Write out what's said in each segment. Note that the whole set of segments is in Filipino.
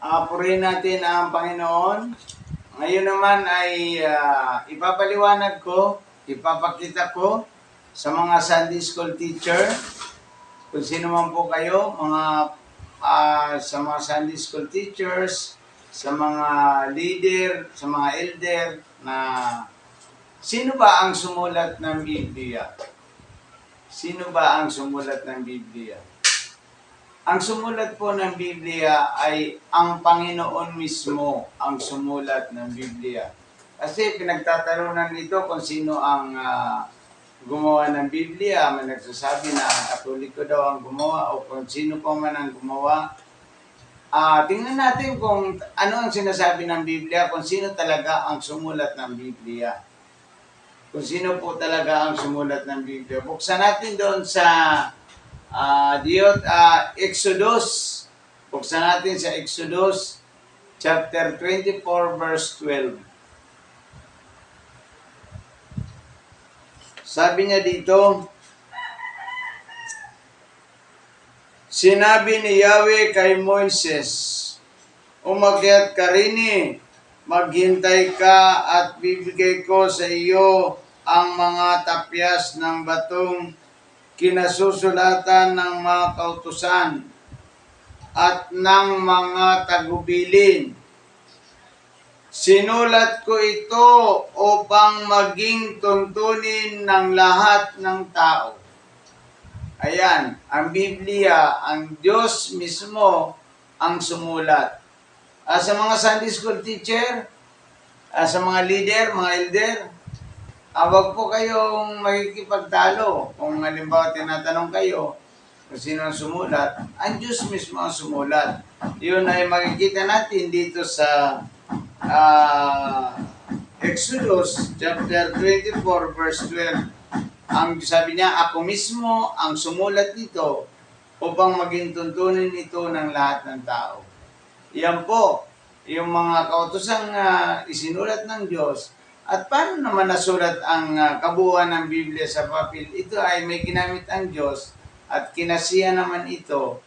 Ah, purihin natin ang Panginoon. Ngayon naman ay ah, ipapaliwanag ko, ipapakita ko sa mga Sunday School teacher, kung sino man po kayo, mga ah, sa mga Sunday School teachers, sa mga leader, sa mga elder, na sino ba ang sumulat ng Biblia? Sino ba ang sumulat ng Biblia? Ang sumulat po ng Biblia ay ang Panginoon mismo ang sumulat ng Biblia. Kasi pinagtatalunan dito kung sino ang ah, gumawa ng Biblia. May nagsasabi na ang Katoliko daw ang gumawa o kung sino pa man ang gumawa. Ah, tingnan natin kung ano ang sinasabi ng Biblia, kung sino talaga ang sumulat ng Biblia. Kung sino po talaga ang sumulat ng Biblia. Buksan natin doon sa Ah, Diyot, ah, Exodus. Buksan natin sa Exodus chapter 24 verse 12. Sabi niya dito, Sinabi ni Yahweh kay Moises, Umakyat ka rin maghintay ka at bibigay ko sa iyo ang mga tapyas ng batong kinasusulatan ng mga kautusan at ng mga tagubilin. Sinulat ko ito upang maging tuntunin ng lahat ng tao. Ayan, ang Biblia, ang Diyos mismo ang sumulat. Ah, sa mga Sunday School teacher, ah, sa mga leader, mga elder, Ah, wag po kayong makikipagtalo. Kung halimbawa tinatanong kayo kung sino ang sumulat, ang Diyos mismo ang sumulat. Yun ay makikita natin dito sa ah, Exodus chapter 24 verse 12. Ang sabi niya, ako mismo ang sumulat nito upang maging tuntunin ito ng lahat ng tao. Yan po, yung mga kautosang ah, isinulat ng Diyos, at paano naman nasulat ang ah, kabuuan ng Biblia sa papel? Ito ay may ginamit ang Diyos at kinasiya naman ito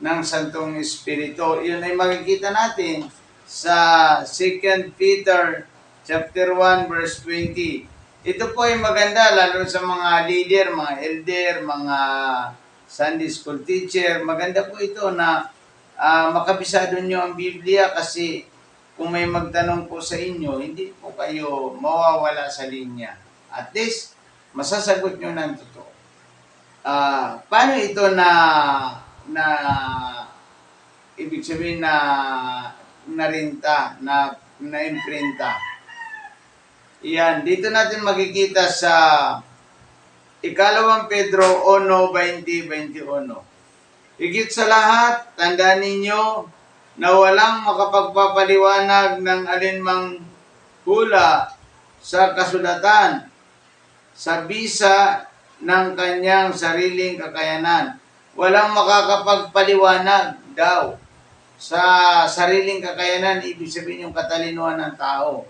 ng Santong Espiritu. Yun ay makikita natin sa 2 Peter chapter 1 verse 20. Ito po ay maganda lalo sa mga leader, mga elder, mga Sunday school teacher. Maganda po ito na ah, makabisado nyo ang Biblia kasi kung may magtanong po sa inyo, hindi po kayo mawawala sa linya. At least, masasagot nyo ng totoo. Ah, paano ito na na ibig sabihin na narinta, na na-imprinta? Yan, dito natin makikita sa ikalawang Pedro 1.20-21. Higit sa lahat, tandaan ninyo na walang makapagpapaliwanag ng alinmang hula sa kasulatan sa bisa ng kanyang sariling kakayanan. Walang makakapagpaliwanag daw sa sariling kakayanan, ibig sabihin yung katalinuhan ng tao.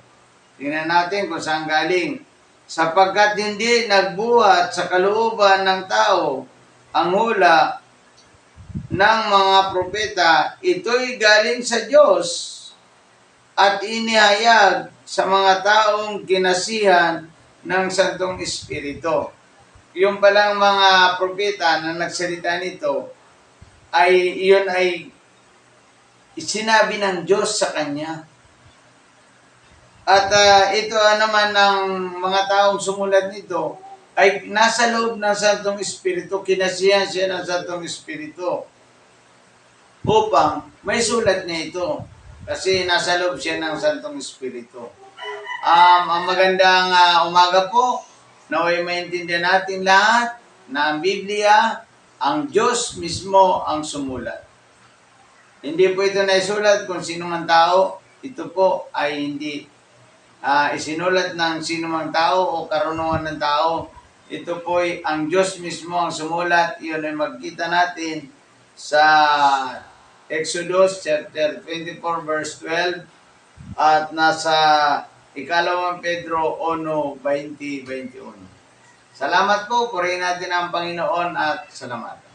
Tingnan natin kung saan galing. Sapagkat hindi nagbuhat sa kalooban ng tao ang hula ng mga propeta, ito'y galing sa Diyos at inihayag sa mga taong kinasihan ng Santong Espiritu. Yung palang mga propeta na nagsalita nito, ay iyon ay sinabi ng Diyos sa kanya. At ah, ito ah, naman ng mga taong sumulat nito ay nasa loob ng Santong Espiritu, kinasihan siya ng Santong Espiritu upang may sulat niya ito kasi nasa loob siya ng Santong Espiritu. Um, ang magandang ah, umaga po, naway maintindihan natin lahat na ang Biblia, ang Diyos mismo ang sumulat. Hindi po ito naisulat kung sino man tao, ito po ay hindi ah, isinulat ng sino mang tao o karunungan ng tao. Ito po ay ang Diyos mismo ang sumulat. Iyon ay magkita natin sa Exodus chapter 24 verse 12 at nasa ikalawang Pedro 1, 20, 21. Salamat po, purihin natin ang Panginoon at salamat.